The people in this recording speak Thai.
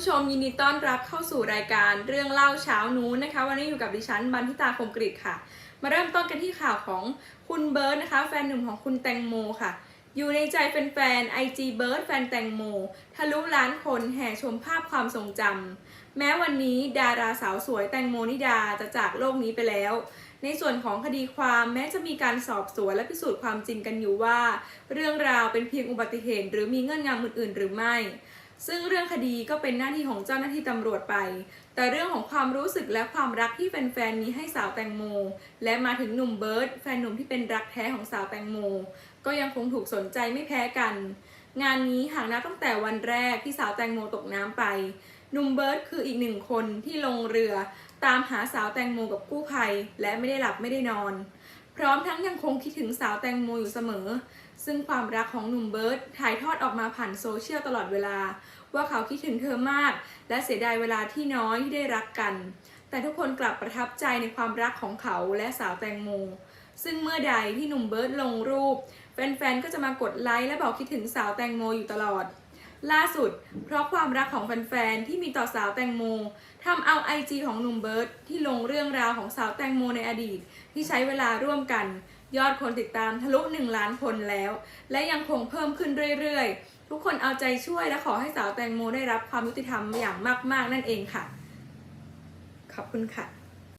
ผู้ชมยินดีต้อนรับเข้าสู่รายการเรื่องเล่าเช้านู้นนะคะ วันนี้อยู่กับดิฉันบันทิตาคมกริตค่ะ มาเริ่มต้นกันที่ข่าวของคุณเบิร์ดนะคะ แฟนหนุ่มของคุณแตงโมค่ะ อยู่ในใจแฟนๆไอจีเบิร์ดแฟนแตงโมทะลุล้านคนแห่ชมภาพความทรงจำแม้วันนี้ดาราสาวสวยแตงโมนิดาจะจากโลกนี้ไปแล้ว ในส่วนของคดีความแม้จะมีการสอบสวนและพิสูจน์ความจริงกันอยู่ว่า เรื่องราวเป็นเพียงอุบัติเหตุหรือมีเงื่อนงำอื่นๆ หรือไม่ ซึ่งเรื่องคดีก็เป็นหน้าที่ของเจ้าหน้าที่ตำรวจไป แต่เรื่องของความรู้สึกและความรักที่แฟนๆมีให้สาวแตงโม และมาถึงหนุ่มเบิร์ตแฟนหนุ่มที่เป็นรักแท้ของสาวแตงโม ก็ยังคงถูกสนใจไม่แพ้กัน งานนี้หากนับตั้งแต่วันแรกที่สาวแตงโมตกน้ำไป หนุ่มเบิร์ตคืออีกหนึ่งคนที่ลงเรือ ตามหาสาวแตงโมกับกู้ภัย และไม่ได้หลับไม่ได้นอน พร้อมทั้งยังคงคิดถึงสาวแตงโมอยู่เสมอ ซึ่งความรักของหนุ่มเบิร์ตถ่ายทอดออกมาผ่านโซเชียลตลอดเวลา ว่าเขาคิดถึงเธอมาก และเสียดายเวลาที่น้อยที่ได้รักกัน แต่ทุกคนกลับประทับใจในความรักของเขาและสาวแตงโมซึ่งเมื่อใดที่หนุ่มเบิร์ตลงรูป แฟนๆก็จะมากดไลค์และบอกคิดถึงสาวแตงโมอยู่ตลอด ล่าสุด เพราะความรักของแฟนๆ ที่มีต่อสาวแตงโมทำเอาไอจีของหนุ่มเบิร์ตที่ลงเรื่องราวของสาวแตงโมในอดีต ที่ใช้เวลาร่วมกัน ยอดคนติดตามทะลุ 1 ล้านคนแล้ว และยังคงเพิ่มขึ้นเรื่อยๆ ทุกคนเอาใจช่วยและขอให้สาวแตงโมได้รับความยุติธรรมอย่างมากๆนั่นเองค่ะ ขอบคุณค่ะ